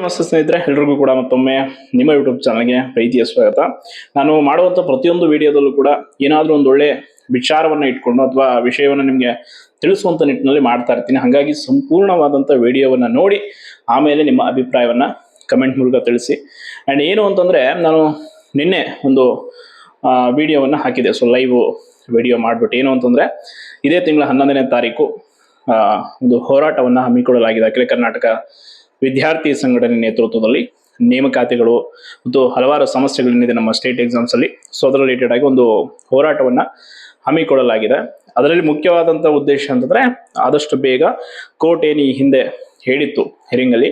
ನಮಸ್ತೆ ಸ್ನೇಹಿತರೆ, ಎಲ್ರಿಗೂ ಕೂಡ ಮತ್ತೊಮ್ಮೆ ನಿಮ್ಮ ಯೂಟ್ಯೂಬ್ ಚಾನಲ್ಗೆ ಪ್ರೀತಿಯ ಸ್ವಾಗತ. ನಾನು ಮಾಡುವಂಥ ಪ್ರತಿಯೊಂದು ವಿಡಿಯೋದಲ್ಲೂ ಕೂಡ ಏನಾದರೂ ಒಂದು ಒಳ್ಳೆ ವಿಚಾರವನ್ನು ಇಟ್ಕೊಂಡು ಅಥವಾ ವಿಷಯವನ್ನು ನಿಮಗೆ ತಿಳಿಸುವಂಥ ನಿಟ್ಟಿನಲ್ಲಿ ಮಾಡ್ತಾ ಇರ್ತೀನಿ. ಹಾಗಾಗಿ ಸಂಪೂರ್ಣವಾದಂಥ ವಿಡಿಯೋವನ್ನು ನೋಡಿ, ಆಮೇಲೆ ನಿಮ್ಮ ಅಭಿಪ್ರಾಯವನ್ನು ಕಮೆಂಟ್ ಮೂಲಕ ತಿಳಿಸಿ. ಆ್ಯಂಡ್ ಏನು ಅಂತಂದರೆ, ನಾನು ನಿನ್ನೆ ಒಂದು ವಿಡಿಯೋವನ್ನು ಹಾಕಿದೆ ಸೊ ಲೈವ್ ವಿಡಿಯೋ ಮಾಡಿಬಿಟ್ಟು. ಏನು ಅಂತಂದರೆ, ಇದೇ ತಿಂಗಳ ಹನ್ನೊಂದನೇ ತಾರೀಕು ಒಂದು ಹೋರಾಟವನ್ನು ಹಮ್ಮಿಕೊಳ್ಳಲಾಗಿದೆ. ಅಖಿಲ ಕರ್ನಾಟಕ ವಿದ್ಯಾರ್ಥಿ ಸಂಘಟನೆ ನೇತೃತ್ವದಲ್ಲಿ ನೇಮಕಾತಿಗಳು ಮತ್ತು ಹಲವಾರು ಸಮಸ್ಯೆಗಳೇನಿದೆ ನಮ್ಮ ಸ್ಟೇಟ್ ಎಕ್ಸಾಮ್ಸ್ ಅಲ್ಲಿ. ಸೊ ಅದರ ರಿಲೇಟೆಡ್ ಆಗಿ ಒಂದು ಹೋರಾಟವನ್ನ ಹಮ್ಮಿಕೊಳ್ಳಲಾಗಿದೆ. ಅದರಲ್ಲಿ ಮುಖ್ಯವಾದಂಥ ಉದ್ದೇಶ ಅಂತಂದ್ರೆ ಆದಷ್ಟು ಬೇಗ ಕೋರ್ಟ್ ಏನು ಈ ಹಿಂದೆ ಹೇಳಿತ್ತು ಹಿರಿಂಗಲ್ಲಿ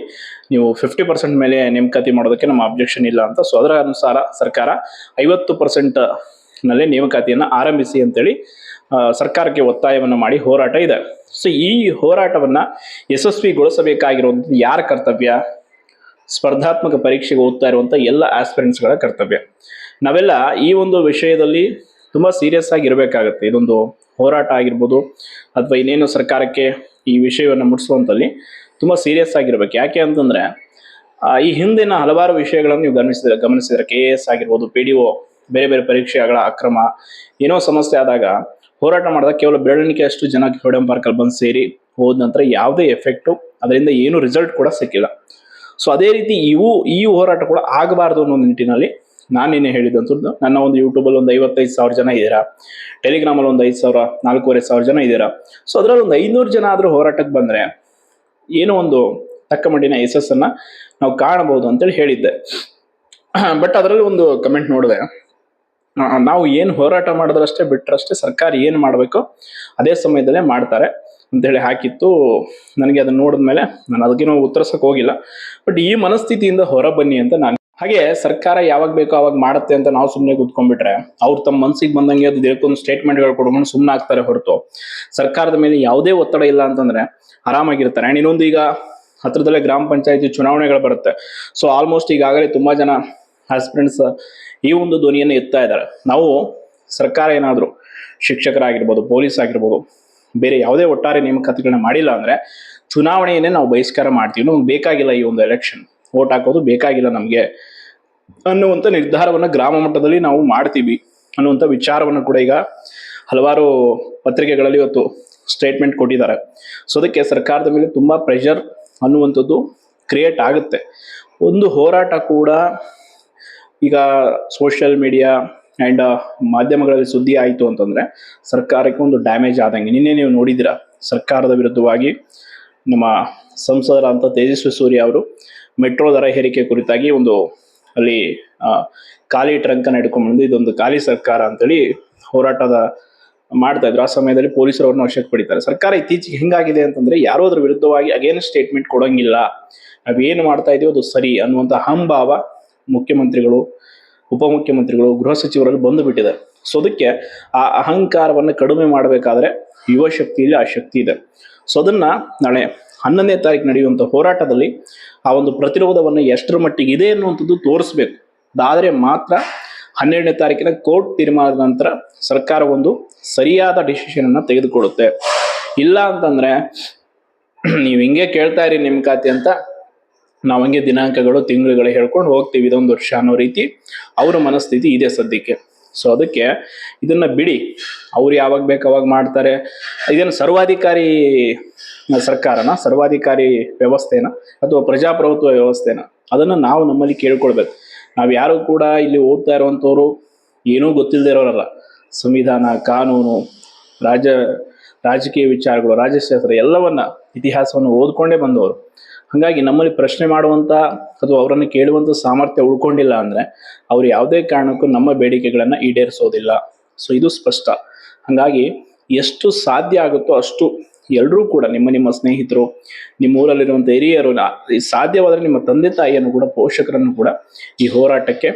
ನೀವು ಫಿಫ್ಟಿ ಪರ್ಸೆಂಟ್ ಮೇಲೆ ನೇಮಕಾತಿ ಮಾಡೋದಕ್ಕೆ ನಮ್ಮ ಅಬ್ಜೆಕ್ಷನ್ ಇಲ್ಲ ಅಂತ. ಸೊ ಅದರ ಅನುಸಾರ ಸರ್ಕಾರ ಐವತ್ತು ಪರ್ಸೆಂಟ್ನಲ್ಲಿ ನೇಮಕಾತಿಯನ್ನು ಆರಂಭಿಸಿ ಅಂತೇಳಿ ಸರ್ಕಾರಕ್ಕೆ ಒತ್ತಾಯವನ್ನು ಮಾಡಿ ಹೋರಾಟ ಇದೆ. ಸೊ ಈ ಹೋರಾಟವನ್ನ ಯಶಸ್ವಿಗೊಳಿಸಬೇಕಾಗಿರುವಂಥದ್ದು ಯಾರ ಕರ್ತವ್ಯ? ಸ್ಪರ್ಧಾತ್ಮಕ ಪರೀಕ್ಷೆಗೆ ಓದ್ತಾ ಇರುವಂಥ ಎಲ್ಲ ಆಸ್ಪಿರೆಂಟ್ಸ್ಗಳ ಕರ್ತವ್ಯ. ನಾವೆಲ್ಲ ಈ ಒಂದು ವಿಷಯದಲ್ಲಿ ತುಂಬ ಸೀರಿಯಸ್ ಆಗಿ ಇರಬೇಕಾಗುತ್ತೆ. ಇದೊಂದು ಹೋರಾಟ ಆಗಿರ್ಬೋದು ಅಥವಾ ಇನ್ನೇನು ಸರ್ಕಾರಕ್ಕೆ ಈ ವಿಷಯವನ್ನು ಮುಟ್ಟಿಸುವಂತಲ್ಲಿ ತುಂಬ ಸೀರಿಯಸ್ ಆಗಿರ್ಬೇಕು ಯಾಕೆ ಅಂತಂದ್ರೆ ಈ ಹಿಂದಿನ ಹಲವಾರು ವಿಷಯಗಳನ್ನು ನೀವು ಗಮನಿಸಿದ ಗಮನಿಸಿದರೆ ಕೆ ಎ ಎಸ್ ಆಗಿರ್ಬೋದು ಪಿ ಡಿ ಒ ಬೇರೆ ಬೇರೆ ಪರೀಕ್ಷೆಗಳ ಅಕ್ರಮ, ಏನೋ ಸಮಸ್ಯೆ ಆದಾಗ ಹೋರಾಟ ಮಾಡಿದಾಗ ಕೇವಲ ಬೆರಳಿಕೆ ಅಷ್ಟು ಜನ ಫ್ರೀಡಂ ಪಾರ್ಕಲ್ಲಿ ಬಂದು ಸೇರಿ ಹೋದ ನಂತರ ಯಾವುದೇ ಎಫೆಕ್ಟು ಅದರಿಂದ ಏನು ರಿಸಲ್ಟ್ ಕೂಡ ಸಿಕ್ಕಿಲ್ಲ. ಸೊ ಅದೇ ರೀತಿ ಇವು, ಈ ಹೋರಾಟ ಕೂಡ ಆಗಬಾರ್ದು ಅನ್ನೋ ನಿಟ್ಟಿನಲ್ಲಿ ನಾನು ನಿನ್ನೆ ಹೇಳಿದಂಥದ್ದು ನನ್ನ ಒಂದು ಯೂಟ್ಯೂಬಲ್ಲಿ ಒಂದು ಐವತ್ತೈದು ಸಾವಿರ ಜನ ಇದ್ದೀರಾ? ಟೆಲಿಗ್ರಾಮಲ್ಲಿ ಒಂದು ಐದು ಸಾವಿರ, ನಾಲ್ಕೂವರೆ ಸಾವಿರ ಜನ ಇದ್ದೀರಾ? ಸೊ ಅದರಲ್ಲಿ ಒಂದು ಐನೂರು ಜನ ಆದರೂ ಹೋರಾಟಕ್ಕೆ ಬಂದರೆ ಏನೋ ಒಂದು ತಕ್ಕ ಮಟ್ಟಿನ ಯಶಸ್ಸನ್ನು ನಾವು ಕಾಣಬಹುದು ಅಂತೇಳಿ ಹೇಳಿದ್ದೆ. ಬಟ್ ಅದರಲ್ಲಿ ಒಂದು ಕಮೆಂಟ್ ನೋಡಿದೆ ನಾವು ಏನು ಹೋರಾಟ ಮಾಡಿದ್ರಷ್ಟೇ ಬಿಟ್ಟರಷ್ಟೇ ಸರ್ಕಾರ ಏನು ಮಾಡಬೇಕು ಅದೇ ಸಮಯದಲ್ಲೇ ಮಾಡ್ತಾರೆ ಅಂತೇಳಿ ಹಾಕಿತ್ತು. ನನಗೆ ಅದನ್ನ ನೋಡಿದ್ಮೇಲೆ ನಾನು ಅದಕ್ಕೇನೋ ಉತ್ತರಿಸೋಕೆ ಹೋಗಿಲ್ಲ. ಬಟ್ ಈ ಮನಸ್ಥಿತಿಯಿಂದ ಹೊರ ಬನ್ನಿ ಅಂತ ನಾನು. ಹಾಗೆ ಸರ್ಕಾರ ಯಾವಾಗ ಬೇಕೋ ಅವಾಗ ಮಾಡುತ್ತೆ ಅಂತ ನಾವು ಸುಮ್ಮನೆ ಕೂತ್ಕೊಂಡ್ಬಿಟ್ರೆ ಅವ್ರು ತಮ್ಮ ಮನಸ್ಸಿಗೆ ಬಂದಂಗೆ ಅದು ಒಂದು ಸ್ಟೇಟ್ಮೆಂಟ್ಗಳು ಕೊಡ್ಕೊಂಡು ಸುಮ್ಮನೆ ಆಗ್ತಾರೆ ಹೊರತು. ಸರ್ಕಾರದ ಮೇಲೆ ಯಾವುದೇ ಒತ್ತಡ ಇಲ್ಲ ಅಂತಂದ್ರೆ ಆರಾಮಾಗಿರ್ತಾರೆ. ಆ್ಯಂಡ್ ಇನ್ನೊಂದು ಈಗ ಹತ್ರದಲ್ಲೇ ಗ್ರಾಮ ಪಂಚಾಯತಿ ಚುನಾವಣೆಗಳು ಬರುತ್ತೆ. ಸೊ ಆಲ್ಮೋಸ್ಟ್ ಈಗಾಗಲೇ ತುಂಬ ಜನ ಆಸ್ಪಿರೆಂಟ್ಸ್ ಈ ಒಂದು ಧ್ವನಿಯನ್ನು ಎತ್ತಾ ಇದ್ದಾರೆ. ನಾವು ಸರ್ಕಾರ ಏನಾದರೂ ಶಿಕ್ಷಕರಾಗಿರ್ಬೋದು, ಪೊಲೀಸ್ ಆಗಿರ್ಬೋದು, ಬೇರೆ ಯಾವುದೇ ಒಟ್ಟಾರೆ ನೇಮಕಾತಿಗಳನ್ನ ಮಾಡಿಲ್ಲ ಅಂದ್ರೆ ಚುನಾವಣೆಯನ್ನೇ ನಾವು ಬಹಿಷ್ಕಾರ ಮಾಡ್ತೀವಿ. ನಮ್ಗೆ ಬೇಕಾಗಿಲ್ಲ ಈ ಒಂದು ಎಲೆಕ್ಷನ್ ವೋಟ್ ಹಾಕೋದು ಬೇಕಾಗಿಲ್ಲ ನಮಗೆ ಅನ್ನುವಂಥ ನಿರ್ಧಾರವನ್ನ ಗ್ರಾಮ ಮಟ್ಟದಲ್ಲಿ ನಾವು ಮಾಡ್ತೀವಿ ಅನ್ನುವಂಥ ವಿಚಾರವನ್ನು ಕೂಡ ಈಗ ಹಲವಾರು ಪತ್ರಿಕೆಗಳಲ್ಲಿ ಇವತ್ತು ಸ್ಟೇಟ್ಮೆಂಟ್ ಕೊಟ್ಟಿದ್ದಾರೆ. ಸೊ ಅದಕ್ಕೆ ಸರ್ಕಾರದ ಮೇಲೆ ತುಂಬ ಪ್ರೆಷರ್ ಅನ್ನುವಂಥದ್ದು ಕ್ರಿಯೇಟ್ ಆಗುತ್ತೆ. ಒಂದು ಹೋರಾಟ ಕೂಡ ಈಗ ಸೋಷಿಯಲ್ ಮೀಡಿಯಾ ಆ್ಯಂಡ್ ಮಾಧ್ಯಮಗಳಲ್ಲಿ ಸುದ್ದಿ ಆಯಿತು ಅಂತಂದರೆ ಸರ್ಕಾರಕ್ಕೆ ಒಂದು ಡ್ಯಾಮೇಜ್ ಆದಂಗೆ. ನಿನ್ನೆ ನೀವು ನೋಡಿದಿರ ಸರ್ಕಾರದ ವಿರುದ್ಧವಾಗಿ ನಮ್ಮ ಸಂಸದರಾದಂಥ ತೇಜಸ್ವಿ ಸೂರ್ಯ ಅವರು ಮೆಟ್ರೋ ದರ ಏರಿಕೆ ಕುರಿತಾಗಿ ಒಂದು, ಅಲ್ಲಿ ಖಾಲಿ ಟ್ರಂಕನ್ನು ಹಿಡ್ಕೊಂಡ್ಬಂದು ಇದೊಂದು ಖಾಲಿ ಸರ್ಕಾರ ಅಂತೇಳಿ ಹೋರಾಟದ ಮಾಡ್ತಾ ಇದ್ರು. ಆ ಸಮಯದಲ್ಲಿ ಪೊಲೀಸರು ಅವ್ರನ್ನ ವಶಕ್ಕೆ ಪಡಿತಾರೆ. ಸರ್ಕಾರ ಇತ್ತೀಚೆಗೆ ಹೆಂಗಾಗಿದೆ ಅಂತಂದ್ರೆ ಯಾರೋ ಅದ್ರ ವಿರುದ್ಧವಾಗಿ ಅಗೇನ್ ಸ್ಟೇಟ್ಮೆಂಟ್ ಕೊಡೋಂಗಿಲ್ಲ. ನಾವೇನು ಮಾಡ್ತಾ ಇದೀವಿ ಅದು ಸರಿ ಅನ್ನುವಂಥ ಹಂಭಾವ ಮುಖ್ಯಮಂತ್ರಿಗಳು, ಉಪಮುಖ್ಯಮಂತ್ರಿಗಳು, ಗೃಹ ಸಚಿವರಲ್ಲಿ ಬಂದು ಬಿಟ್ಟಿದೆ. ಸೊ ಅದಕ್ಕೆ ಆ ಅಹಂಕಾರವನ್ನು ಕಡಿಮೆ ಮಾಡಬೇಕಾದ್ರೆ ಯುವ ಶಕ್ತಿಯಲ್ಲಿ ಆ ಶಕ್ತಿ ಇದೆ. ಸೊ ಅದನ್ನ ನಾಳೆ ಹನ್ನೊಂದನೇ ತಾರೀಕು ನಡೆಯುವಂಥ ಹೋರಾಟದಲ್ಲಿ ಆ ಒಂದು ಪ್ರತಿರೋಧವನ್ನು ಎಷ್ಟರ ಮಟ್ಟಿಗೆ ಇದೆ ಅನ್ನುವಂಥದ್ದು ತೋರಿಸ್ಬೇಕು. ಅದಾದರೆ ಮಾತ್ರ ಹನ್ನೆರಡನೇ ತಾರೀಕಿನ ಕೋರ್ಟ್ ತೀರ್ಮಾನದ ನಂತರ ಸರ್ಕಾರ ಒಂದು ಸರಿಯಾದ ಡಿಸಿಷನ್ ಅನ್ನ ತೆಗೆದುಕೊಳ್ಳುತ್ತೆ ಇಲ್ಲ ಅಂತಂದ್ರೆ, ನೀವು ಹಿಂಗೆ ಕೇಳ್ತಾ ಇರಿ ನೇಮಕಾತಿ ಅಂತ ನಾವು ಹಂಗೆ ದಿನಾಂಕಗಳು, ತಿಂಗಳುಗಳು ಹೇಳ್ಕೊಂಡು ಹೋಗ್ತೀವಿ. ಇದೊಂದು ವರ್ಷ ಅನ್ನೋ ರೀತಿ ಅವರ ಮನಸ್ಥಿತಿ ಇದೆ ಸದ್ಯಕ್ಕೆ. ಸೊ ಅದಕ್ಕೆ ಇದನ್ನ ಬಿಡಿ. ಅವ್ರು ಯಾವಾಗ ಬೇಕು ಅವಾಗ ಮಾಡ್ತಾರೆ. ಇದೇನು ಸರ್ವಾಧಿಕಾರಿ, ಸರ್ಕಾರನ? ಸರ್ವಾಧಿಕಾರಿ ವ್ಯವಸ್ಥೆನ? ಅಥವಾ ಪ್ರಜಾಪ್ರಭುತ್ವ ವ್ಯವಸ್ಥೆನ? ಅದನ್ನು ನಾವು ನಮ್ಮಲ್ಲಿ ಕೇಳ್ಕೊಳ್ಬೇಕು. ನಾವು ಯಾರು ಕೂಡ ಇಲ್ಲಿ ಓದ್ತಾ ಇರುವಂಥವ್ರು ಏನೂ ಗೊತ್ತಿಲ್ಲದೆ ಇರೋರಲ್ಲ. ಸಂವಿಧಾನ, ಕಾನೂನು ರಾಜ ರಾಜಕೀಯ ವಿಚಾರಗಳು, ರಾಜಶಾಸ್ತ್ರ ಎಲ್ಲವನ್ನ ಇತಿಹಾಸವನ್ನು ಓದ್ಕೊಂಡೇ ಬಂದವರು. ಹಾಗಾಗಿ ನಮ್ಮಲ್ಲಿ ಪ್ರಶ್ನೆ ಮಾಡುವಂಥ ಅಥವಾ ಅವರನ್ನು ಕೇಳುವಂಥ ಸಾಮರ್ಥ್ಯ ಉಳ್ಕೊಂಡಿಲ್ಲ ಅಂದರೆ ಅವರು ಯಾವುದೇ ಕಾರಣಕ್ಕೂ ನಮ್ಮ ಬೇಡಿಕೆಗಳನ್ನು ಈಡೇರಿಸೋದಿಲ್ಲ. ಸೊ ಇದು ಸ್ಪಷ್ಟ. ಹಾಗಾಗಿ ಎಷ್ಟು ಸಾಧ್ಯ ಆಗುತ್ತೋ ಅಷ್ಟು ಎಲ್ಲರೂ ಕೂಡ ನಿಮ್ಮ ನಿಮ್ಮ ಸ್ನೇಹಿತರು, ನಿಮ್ಮ ಊರಲ್ಲಿರುವಂಥ ಹಿರಿಯರು ಸಾಧ್ಯವಾದರೆ ನಿಮ್ಮ ತಂದೆ ತಾಯಿಯನ್ನು ಕೂಡ, ಪೋಷಕರನ್ನು ಕೂಡ ಈ ಹೋರಾಟಕ್ಕೆ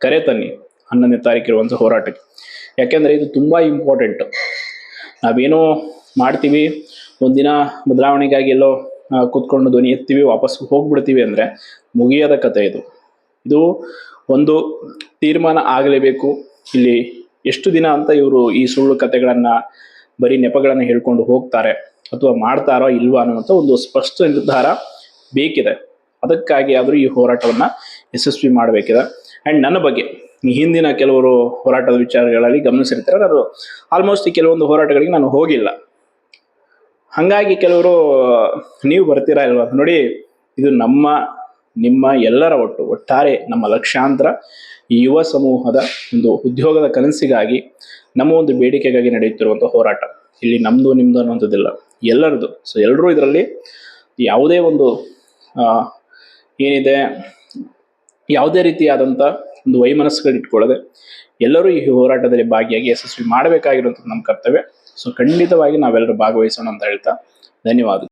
ಕರೆ ತನ್ನಿ ಹನ್ನೊಂದನೇ ತಾರೀಕು ಇರುವಂಥ ಹೋರಾಟಕ್ಕೆ. ಯಾಕೆಂದರೆ ಇದು ತುಂಬ ಇಂಪಾರ್ಟೆಂಟ್ ನಾವೇನೋ ಮಾಡ್ತೀವಿ, ಒಂದಿನ ಬದಲಾವಣೆಗಾಗಿ ಎಲ್ಲೋ ಕೂತ್ಕೊಂಡು ಧ್ವನಿ ಎತ್ತೀವಿ, ವಾಪಸ್ ಹೋಗ್ಬಿಡ್ತೀವಿ ಅಂದರೆ ಮುಗಿಯದ ಕತೆ ಇದು. ಇದು ಒಂದು ತೀರ್ಮಾನ ಆಗಲೇಬೇಕು. ಇಲ್ಲಿ ಎಷ್ಟು ದಿನ ಅಂತ ಇವರು ಈ ಸುಳ್ಳು ಕತೆಗಳನ್ನು ಬರೀ ನೆಪಗಳನ್ನು ಹೇಳ್ಕೊಂಡು ಹೋಗ್ತಾರೆ ಅಥವಾ ಮಾಡ್ತಾರೋ ಇಲ್ವಾ ಅನ್ನುವಂಥ ಒಂದು ಸ್ಪಷ್ಟ ನಿರ್ಧಾರ ಬೇಕಿದೆ. ಅದಕ್ಕಾಗಿ ಆದರೂ ಈ ಹೋರಾಟವನ್ನು ಯಶಸ್ವಿ ಮಾಡಬೇಕಿದೆ. ಆ್ಯಂಡ್ ನನ್ನ ಬಗ್ಗೆ, ಹಿಂದಿನ ಕೆಲವರು ಹೋರಾಟದ ವಿಚಾರಗಳಲ್ಲಿ ಗಮನಿಸಿರ್ತಾರೆ. ನಾನು ಆಲ್ಮೋಸ್ಟ್ ಈ ಕೆಲವೊಂದು ಹೋರಾಟಗಳಿಗೆ ನಾನು ಹೋಗಿಲ್ಲ. ಹಂಗಾಗಿ ಕೆಲವರು, ನೀವು ಬರ್ತೀರಾ ಇಲ್ವಾ? ನೋಡಿ, ಇದು ನಮ್ಮ, ನಿಮ್ಮ ಎಲ್ಲರ ಒಟ್ಟು, ಒಟ್ಟಾರೆ ನಮ್ಮ ಲಕ್ಷಾಂತರ ಯುವ ಸಮೂಹದ ಒಂದು ಉದ್ಯೋಗದ ಕನಸಿಗಾಗಿ ನಮ್ಮ ಒಂದು ಬೇಡಿಕೆಗಾಗಿ ನಡೆಯುತ್ತಿರುವಂಥ ಹೋರಾಟ. ಇಲ್ಲಿ ನಮ್ಮದು ನಿಮ್ಮದು ಅನ್ನುವಂಥದ್ದಿಲ್ಲ. ಎಲ್ಲರದು. ಸೊ ಎಲ್ಲರೂ ಇದರಲ್ಲಿ ಯಾವುದೇ ಒಂದು ಏನಿದೆ, ಯಾವುದೇ ರೀತಿಯಾದಂಥ ಒಂದು ವೈಮನಸ್ಸುಗಳು ಇಟ್ಕೊಳ್ಳದೆ ಎಲ್ಲರೂ ಈ ಹೋರಾಟದಲ್ಲಿ ಭಾಗಿಯಾಗಿ ಯಶಸ್ವಿ ಮಾಡಬೇಕಾಗಿರುವಂಥದ್ದು ನಮ್ಮ ಕರ್ತವ್ಯ. ಸೊ ಖಂಡಿತವಾಗಿ ನಾವೆಲ್ಲರೂ ಭಾಗವಹಿಸೋಣ ಅಂತ ಹೇಳ್ತಾ ಧನ್ಯವಾದ